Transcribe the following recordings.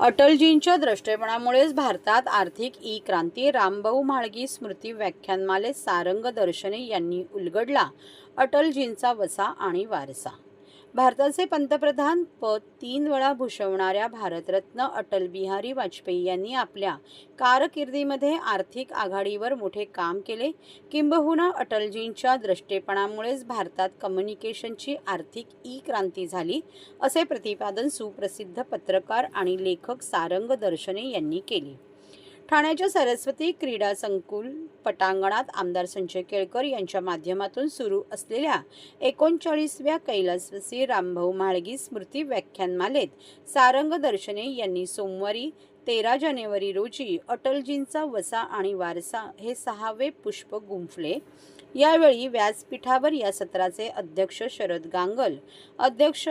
अटलजींच्या द्रष्टेपणामुळेच भारतात आर्थिक ई क्रांती रामभाऊ म्हाळगी स्मृती व्याख्यानमाले सारंग दर्शने यांनी उलगडला अटलजींचा वसा आणि वारसा. भारताचे पंतप्रधान पद तीन वेळा भूषवणाऱ्या भारतरत्न अटल बिहारी वाजपेयी यांनी आपल्या कारकिर्दीमध्ये आर्थिक आघाडीवर मोठे काम केले. किंबहुना अटलजींच्या दृष्टेपणामुळेच भारतात कम्युनिकेशनची आर्थिक ई क्रांती झाली असे प्रतिपादन सुप्रसिद्ध पत्रकार आणि लेखक सारंग दर्शने यांनी केले. ठाण्याच्या सरस्वती क्रीडा संकुल पटांगणात आमदार संजय केळकर यांच्या माध्यमातून सुरू असलेल्या एकोणचाळीसव्या कैलासवासी रामभाऊ म्हाळगी स्मृती व्याख्यानमालेत सारंग दर्शने यांनी सोमवारी तेरा जानेवारी रोजी अटलजींचा वसा आणि वारसा हे सहावे पुष्प गुंफले. यावेळी व्यासपीठावर या सत्राचे अध्यक्ष शरद गांगल अध्यक्ष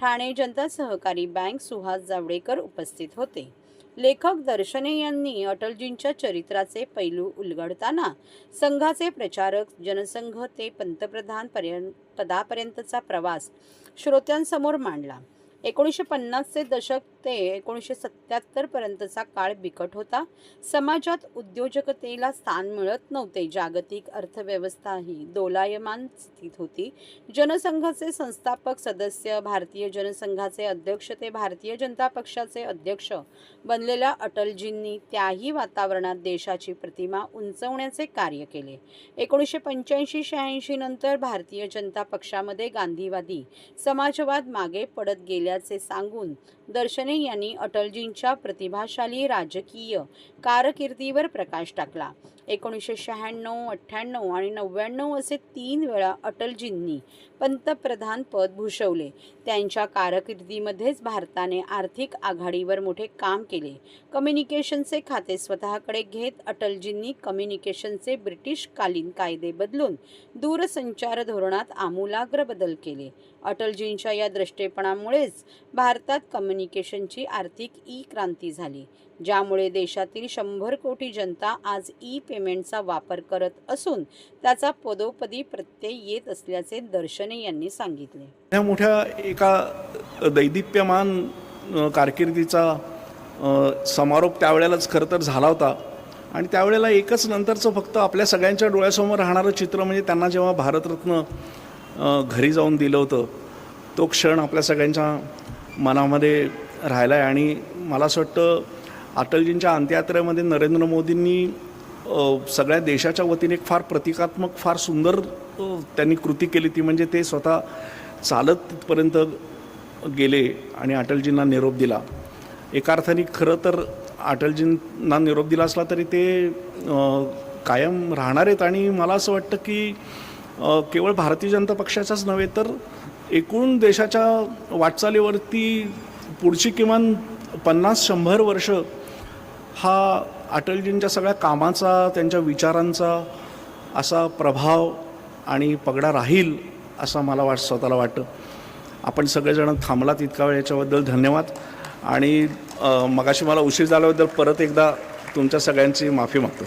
ठाणे जनता सहकारी बँक सुहास जावडेकर उपस्थित होते. लेखक दर्शने यांनी अटलजींच्या चरित्राचे पैलू उलगडताना संघाचे प्रचारक जनसंघ ते पंतप्रधान पर्यंत पदापर्यंतचा प्रवास श्रोत्यांसमोर मांडला. एकोणीसशे पन्नासचे दशक ते एकोणीसशे सत्त्याहत्तरपर्यंतचा काळ बिकट होता. समाजात उद्योजकतेला स्थान मिळत नव्हते. जागतिक अर्थव्यवस्थाही दोलायमान स्थितीत होती. जनसंघाचे संस्थापक सदस्य भारतीय जनसंघाचे अध्यक्ष ते भारतीय जनता पक्षाचे अध्यक्ष बनलेल्या अटलजींनी त्याही वातावरणात देशाची प्रतिमा उंचवण्याचे कार्य केले. एकोणीसशे पंच्याऐंशी शहाऐंशी नंतर भारतीय जनता पक्षामध्ये गांधीवादी समाजवाद मागे पडत गेल्या असल्याचे सांगून दर्शने यांनी अटलजींच्या प्रतिभाशाली राजकीय कारकिर्दीवर प्रकाश टाकला. एकोणीसशे शहाण्णव अठ्ठ्याण्णव आणि नव्याण्णव असे तीन वेळा अटलजींनी पंतप्रधान पद भूषवले. त्यांच्या कारकिर्दीमध्येच भारताने आर्थिक आघाडीवर मोठे काम केले. कम्युनिकेशनचे खाते स्वतःकडे घेत अटलजींनी कम्युनिकेशनचे ब्रिटिशकालीन कायदे बदलून दूरसंचार धोरणात आमूलाग्र बदल केले. अटलजींच्या या दृष्टेपणामुळेच भारतात कम्युनिकेशनची आर्थिक ई क्रांती झाली ज्यामुळे देशातील शंभर कोटी जनता आज ई पे पेमेंटचा वापर करत असून त्याचा पदोपदी प्रत्यय येत असल्याचे दर्शने यांनी सांगितले. या मोठ्या एका दैदिप्यमान कारकिर्दीचा समारोप त्यावेळेलाच खरं तर झाला होता. आणि त्यावेळेला एकच नंतरचं फक्त आपल्या सगळ्यांच्या डोळ्यासमोर राहणारं चित्र म्हणजे त्यांना जेव्हा भारतरत्न घरी जाऊन दिलं होतं तो क्षण आपल्या सगळ्यांच्या मनामध्ये राहिला आहे आणि मला असं वाटतं अटलजींच्या अंत्ययात्रेमध्ये नरेंद्र मोदींनी सगळ्या देशाच्या वतीने एक फार प्रतिकात्मक फार सुंदर त्यांनी कृती केली ती म्हणजे ते स्वतः चालत तिथपर्यंत गेले आणि अटलजींना निरोप दिला. एका अर्थाने खरं तर अटलजींना निरोप दिला असला तरी ते कायम राहणार आहेत आणि मला असं वाटतं की केवळ भारतीय जनता पक्षाचाच नव्हे तर एकूण देशाच्या वाटचालीवरती पुढची किमान पन्नास शंभर वर्ष हा अटलजींच्या सगळ्या कामाचा त्यांच्या विचारांचा असा प्रभाव आणि पगडा राहील असं मला वाट स्वतःला वाटतं. आपण सगळेजण थांबलात इतका वेळ याच्याबद्दल धन्यवाद. आणि मगाशी मला उशीर झाल्याबद्दल परत एकदा तुमच्या सगळ्यांची माफी मागतो.